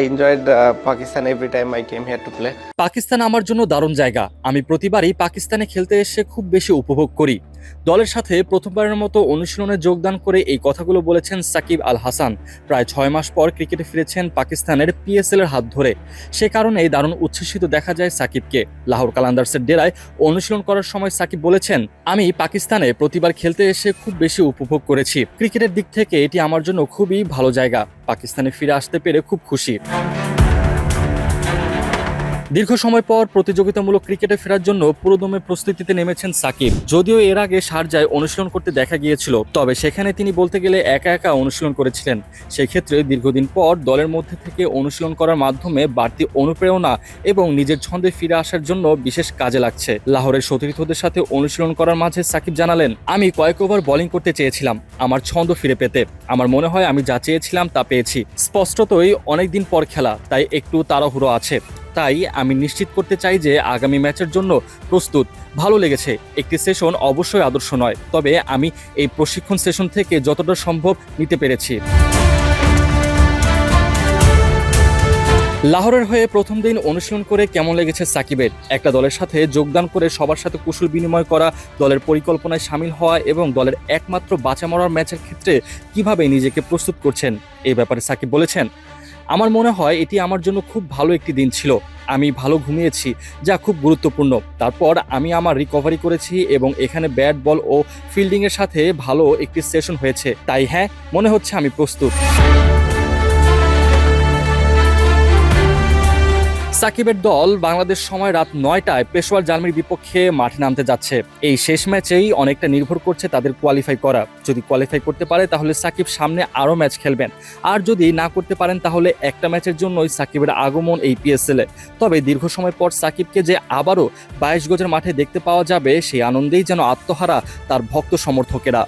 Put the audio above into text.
Enjoyed uh, Pakistan every time I came here to play. Pakistan আমার জন্য দারুণ জায়গা। আমি প্রতিবারই পাকিস্তানে খেলতে এসে খুব বেশি উপভোগ করি। দলের সাথে প্রথমবারের মতো অনুশীলনে যোগদান করে এই কথাগুলো বলেছেন সাকিব আল হাসান প্রায় ছয় মাস পর ক্রিকেটে ফিরেছেন পাকিস্তানের পিএসএল এর হাত ধরে। সে কারণে দারুণ উচ্ছ্বসিত দেখা যায় সাকিবকে। লাহোর কালান্দার্সের ডেরায় অনুশীলন করার সময় সাকিব বলেছেন আমি পাকিস্তানে প্রতিবার খেলতে এসে খুব বেশি উপভোগ করেছি। ক্রিকেটের দিক থেকে এটি আমার জন্য খুবই ভালো জায়গা। পাকিস্তানে ফিরে আসতে পেরে খুব খুশি। Bye. দীর্ঘ সময় পর প্রতিযোগিতামূলক ক্রিকেটে ফেরার জন্য পুরোদমে প্রস্তুতিতে নেমেছেন সাকিব। যদিও এর আগে সারজায় অনুশীলন করতে দেখা গিয়েছিল, তবে সেখানে তিনি বলতে গেলে একা একা অনুশীলন করেছিলেন। সেক্ষেত্রে দীর্ঘদিন পর দলের মধ্যে থেকে অনুশীলন করার মাধ্যমে বাড়তি অনুপ্রেরণা এবং নিজের ছন্দে ফিরে আসার জন্য বিশেষ কাজে লাগছে। লাহোরের সতীর্থদের সাথে অনুশীলন করার মাঝে সাকিব জানালেন, আমি কয়েক ওভার বোলিং করতে চেয়েছিলাম, আমার ছন্দ ফিরে পেতে। আমার মনে হয় আমি যা চেয়েছিলাম তা পেয়েছি। স্পষ্টতই অনেকদিন পর খেলা, তাই একটু তাড়াহুড়ো আছে। তাই আমি নিশ্চিত করতে চাই যে আগামী ম্যাচের জন্য প্রস্তুত। ভালো লেগেছে। একটি সেশন অবশ্যই আদর্শ নয়। তবে আমি এই প্রশিক্ষণ সেশন থেকে যতটা সম্ভব নিতে পেরেছি। লাহোরের হয়ে প্রথম দিন অনুশীলন করে কেমন লেগেছে সাকিবের? একটা দলের সাথে যোগদান করে সবার সাথে কুশল বিনিময় করা, দলের পরিকল্পনায় সামিল হওয়া এবং দলের একমাত্র বাঁচা মরার ম্যাচের ক্ষেত্রে কীভাবে নিজেকে প্রস্তুত করছেন? এই ব্যাপারে সাকিব বলেছেন। আমার মনে হয় এটি আমার জন্য খুব ভালো একটি দিন ছিল। আমি ভালো ঘুমিয়েছি, যা খুব গুরুত্বপূর্ণ। তারপর আমি আমার রিকভারি করেছি এবং এখানে ব্যাট বল ও ফিল্ডিংয়ের সাথে ভালো একটি সেশন হয়েছে। তাই হ্যাঁ মনে হচ্ছে আমি প্রস্তুত। সাকিবের দল বাংলাদেশ সময় রাত নয়টায় পেশোয়ার জার্মানির বিপক্ষে মাঠে নামতে যাচ্ছে। এই শেষ ম্যাচেই অনেকটা নির্ভর করছে তাদের কোয়ালিফাই করা। যদি কোয়ালিফাই করতে পারে, তাহলে সাকিব সামনে আরও ম্যাচ খেলবেন। আর যদি না করতে পারেন, তাহলে একটা ম্যাচের জন্যই সাকিবের আগমন এই পিএসএলে তবে দীর্ঘ সময় পর সাকিবকে যে আবারও বাইশ গজের মাঠে দেখতে পাওয়া যাবে, সেই আনন্দেই যেন আত্মহারা তার ভক্ত সমর্থকেরা।